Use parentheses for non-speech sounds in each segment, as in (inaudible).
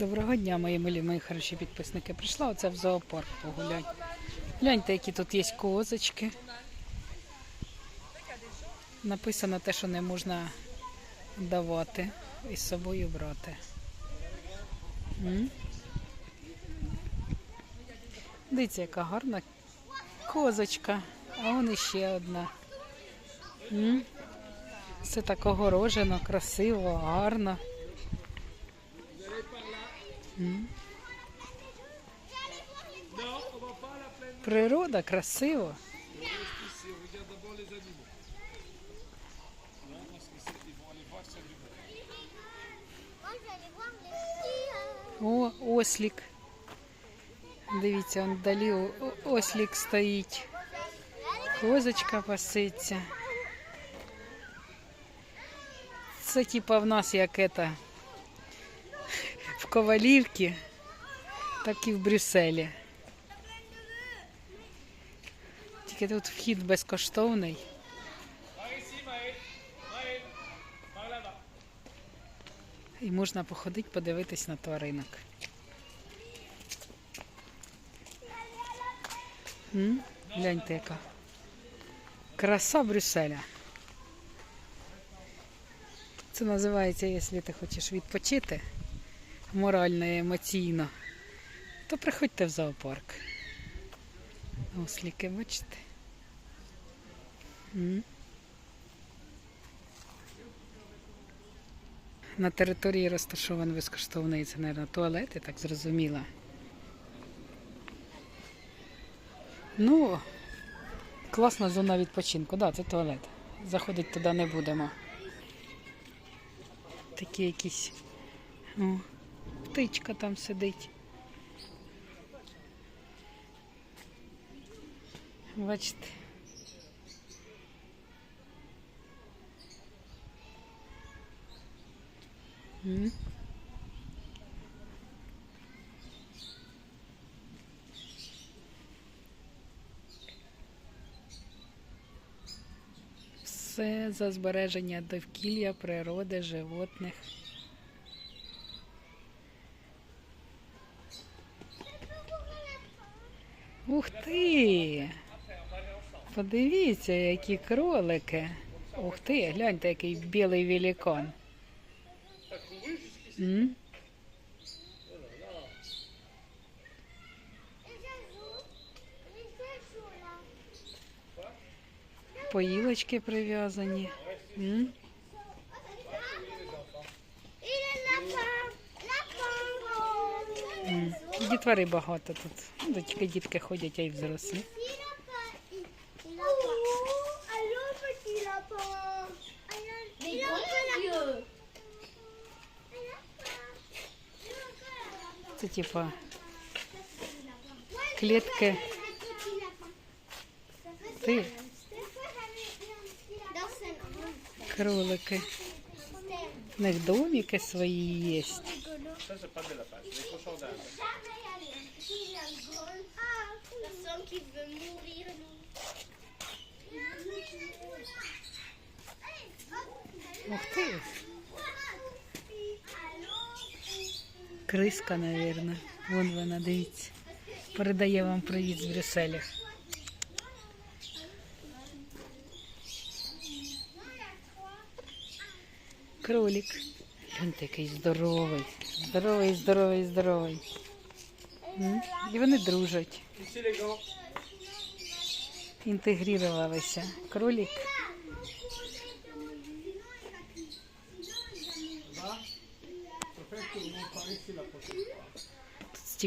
Доброго дня, мої милі, мої хороші підписники. Прийшла оце в зоопарк погуляти. Гляньте, які тут є козочки. Написано те, що не можна давати і з собою брати. М? Дивіться, яка гарна козочка. А вон іще одна. М? Все так огорожено, красиво, гарно. Природа красиво. О, ослік. Дивіться, он вдалі о- о- ослік стоїть. Козочка паситься. Це типа в нас як это, Ковалівці, так і в Брюсселі. Тільки тут вхід безкоштовний. І можна походити, подивитись на тваринок. М? Гляньте, яка. Краса Брюсселя. Це називається, якщо ти хочеш відпочити морально і емоційно, то приходьте в зоопарк. Осліки, бачите? На території розташований безкоштовний це, мабуть, туалет, я так зрозуміла. Ну, класна зона відпочинку. Так, це туалет. Заходити туди не будемо. Такі якісь. О, птичка там сидить. Бачите. Все за збереження довкілля, природи, животних. Подивіться, які кролики. Ух ти, гляньте, який білий великан. М? Поїлочки прив'язані. М? М. Дітвори багато тут. Ну, Тільки дітки ходять, а й взрослі. Petit lapin. Et lapin. Allô, petit lapin. Mais gros yeux. Це типа клітки. Ти, кролики. В них домики свої є. Ух ти. Криска, мабуть. Вон вона, дивіться. Передає вам привіт з Брюсселя. Кролик. Гляньте, який здоровий. Здоровий, здоровий, здоровий. М? І вони дружать. Інтегрувалися. Кролик.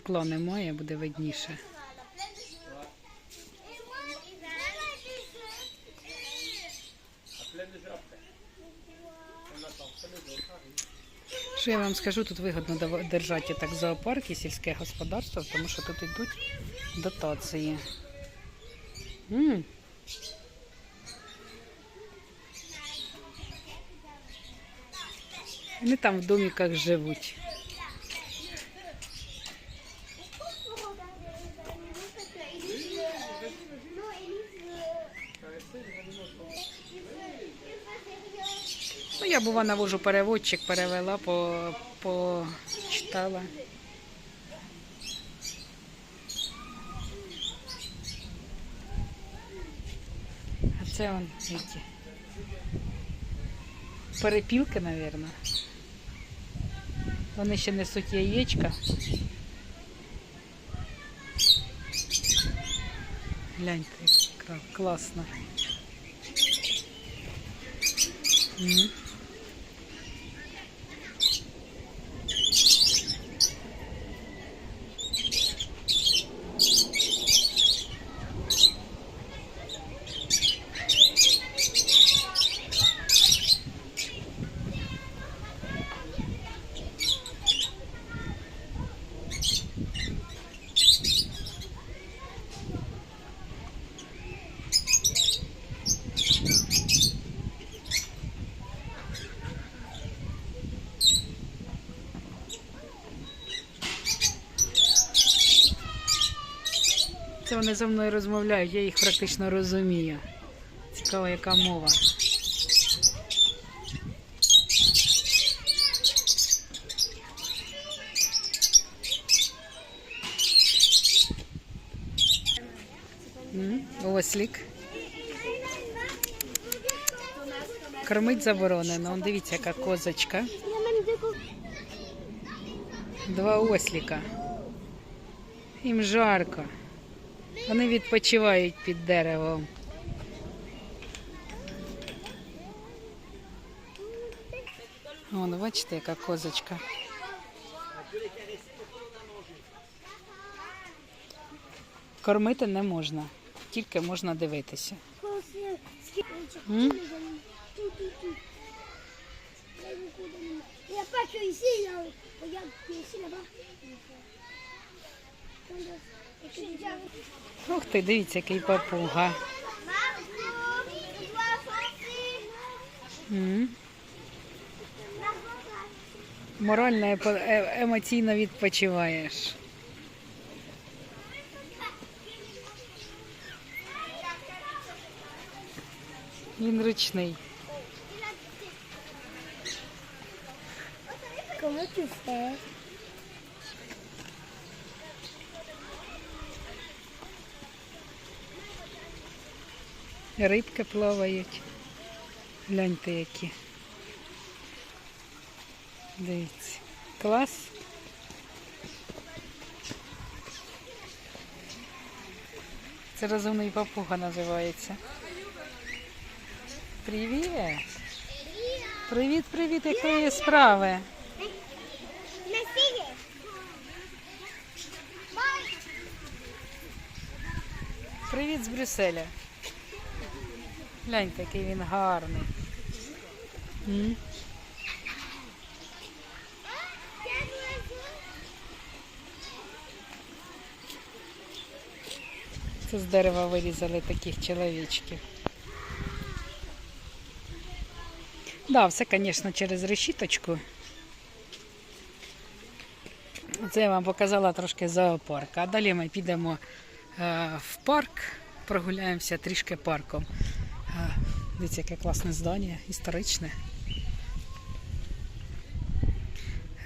Que les autres arrivent. Що я вам скажу, тут вигодно держати так зоопарк і сільське господарство, тому що тут йдуть дотації. М. Вони там в домиках живуть. Я бува, навожу переводчик, перевела, по, почитала. А це он, які. Перепілки, мабуть. Вони ще несуть яєчка. Гляньте, класно. М. вони зі мною розмовляють, я їх практично розумію. Цікаво, яка мова. Ослік. Кормить заборонено. Он дивіться, яка козочка. Два осліка. Їм жарко. Вони відпочивають під деревом. Вон, бачите, яка козочка. Кормити не можна, тільки можна дивитися. М? Я бачу і сіля, я сіля, ба. Ух ти, дивіться, який папуга. Морально е- емоційно відпочиваєш. Він ручний. Кому ти Рибки плавають. Гляньте які. Дивіться. Клас. Це розумний папуга називається. Привіт! Привіт, привіт, якої справи? Привіт з Брюсселя. Гляньте, який він гарний. М? Це з дерева вирізали таких чоловічків. Да, все, звісно, через решіточку. Це я вам показала трошки зоопарк. А далі ми підемо е, в парк, прогуляємося трішки парком. Дивіться, яке класне здання, історичне.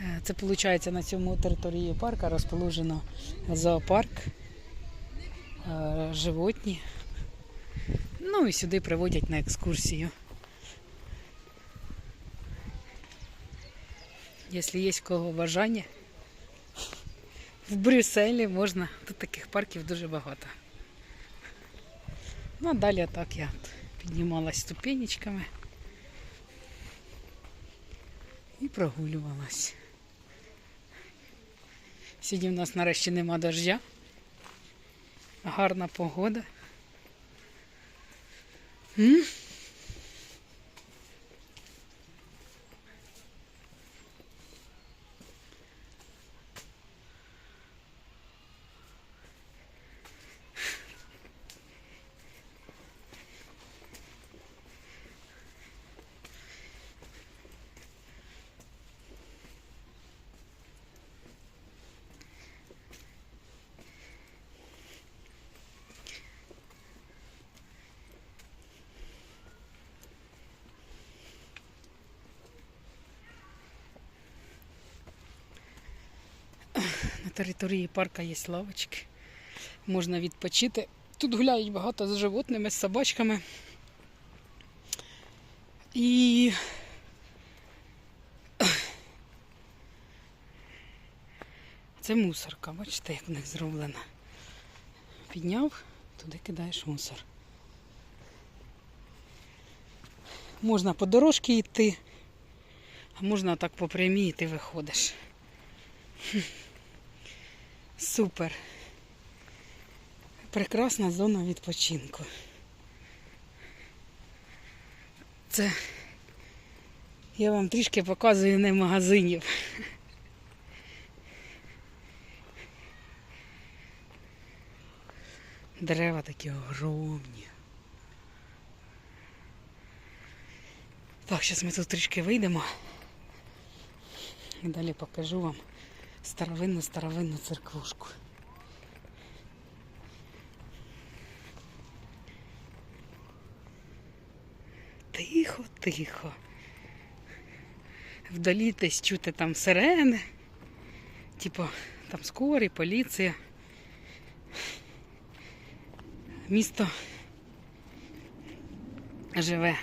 Е, Це виходить на цьому території парка розположено зоопарк, е, животні. Ну і сюди приводять на екскурсію. Якщо є в кого бажання, в Брюсселі можна, тут таких парків дуже багато. Ну, а далі так я піднімалась ступенечками і прогулювалась. Сьогодні в нас нарешті нема дождя. Гарна погода. М? Території парка є лавочки. Можна відпочити. Тут гуляють багато з животними, з собачками. І це мусорка, бачите, як в них зроблена. Підняв, туди кидаєш мусор. Можна по дорожці йти, а можна так по прямій і ти виходиш. Супер. Прекрасна зона відпочинку. Це я вам трішки показую не магазинів. Дерева такі огромні. Так, зараз ми тут трішки вийдемо. І далі покажу вам старовинну старовинну церквушку. Тихо, тихо. Вдалі десь чути там сирени. Типу, там скорі, поліція. Місто живе.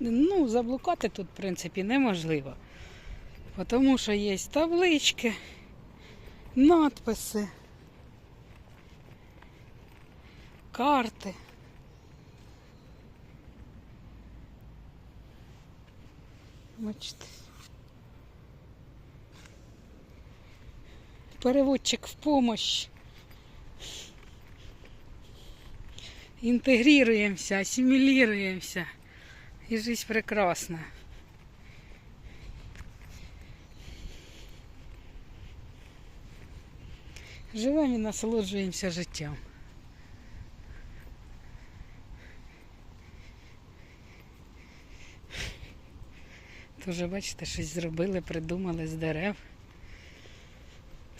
Ну, заблукати тут, в принципі, неможливо. Тому що є таблички, надписи, карти. Бачите. Переводчик в помощь. Интегрируемся, ассимилируемся. И жизнь прекрасна. Живемо і насолоджуємося життям. Тоже, бачите, щось зробили, придумали з дерев.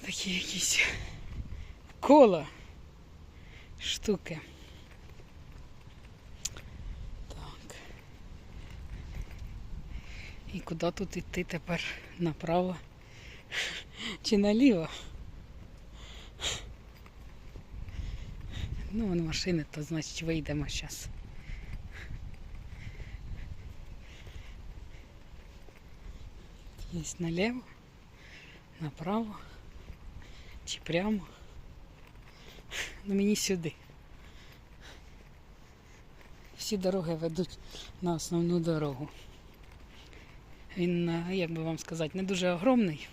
Такі якісь кола штуки. І куди тут йти тепер? Направо чи наліво? Ну, вон машини, то значить вийдемо зараз. Є наліво, направо чи прямо. Ну мені сюди. Всі дороги ведуть на основну дорогу. Він, е, як би вам сказати, не дуже огромний.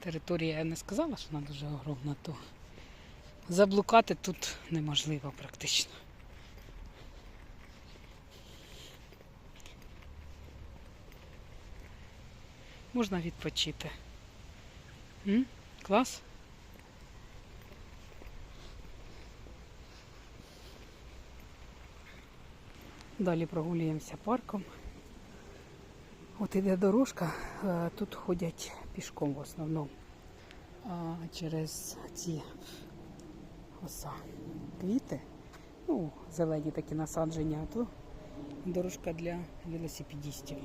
Територія я не сказала, що вона дуже огромна, то заблукати тут неможливо практично. Можна відпочити. М? Клас? Далі прогулюємося парком. От іде дорожка, е, тут ходять пішком в основному. А через ці оса квіти, ну, зелені такі насадження, а то дорожка для велосипедистів.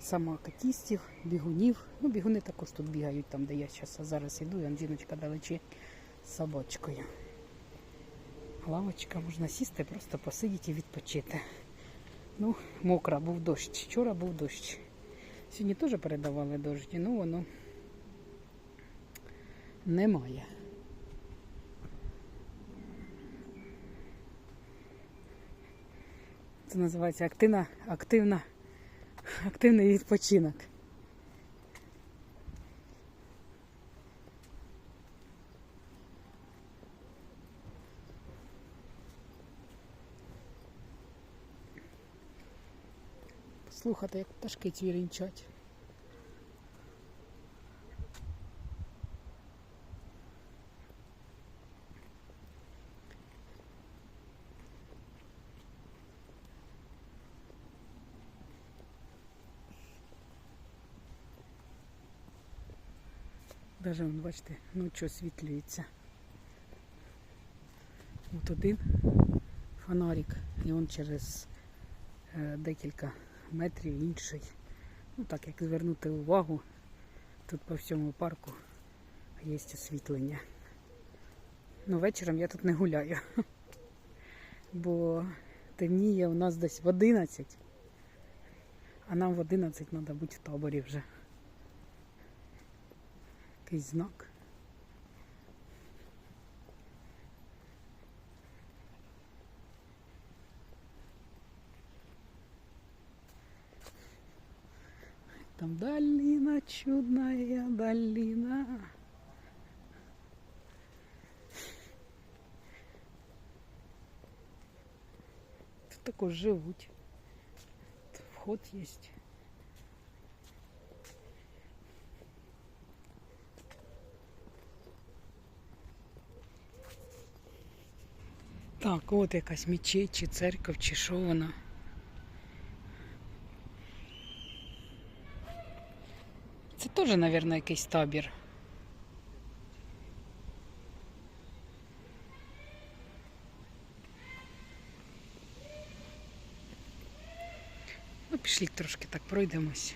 Самокатістів, бігунів. Ну, бігуни також тут бігають, там, де я зараз, зараз іду, жіночка далечі з собачкою. Лавочка, можна сісти, просто посидіти і відпочити. Ну, мокра, був дощ. Вчора був дощ. Сьогодні теж передавали дощі, ну воно немає. Це називається активна, активна, активний відпочинок. слухати, як пташки цвірінчать. Даже, бачите, ночі освітлюється. От один фонарик і він через е, декілька метрів інший. Ну так як звернути увагу, тут по всьому парку є освітлення. Ну, вечором я тут не гуляю. (laughs) Бо темніє у нас десь в 11, а нам в 11 треба бути в таборі вже. Якийсь знак. Долина чудная долина. Тут також живуть. Тут вход есть. Так, от якась мечеть, чи церква, чи що вона. Теж, мабуть, якийсь табір. Ну, пішли трошки так пройдемось.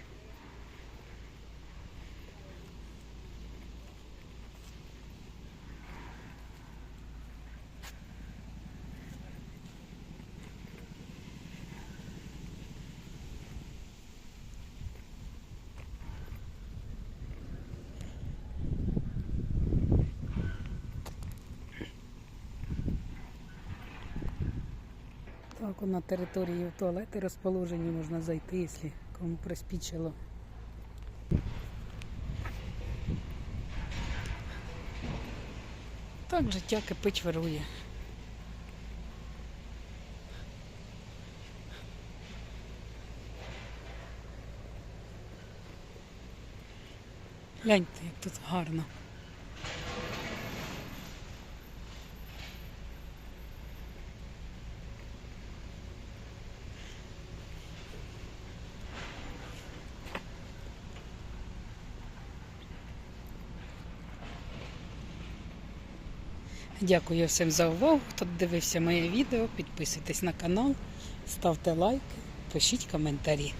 Так, на території туалети розположені, можна зайти, якщо кому приспічило. Так життя кипить вирує. Гляньте, як тут гарно. Дякую всім за увагу. Хто дивився моє відео, підписуйтесь на канал, ставте лайки, пишіть коментарі.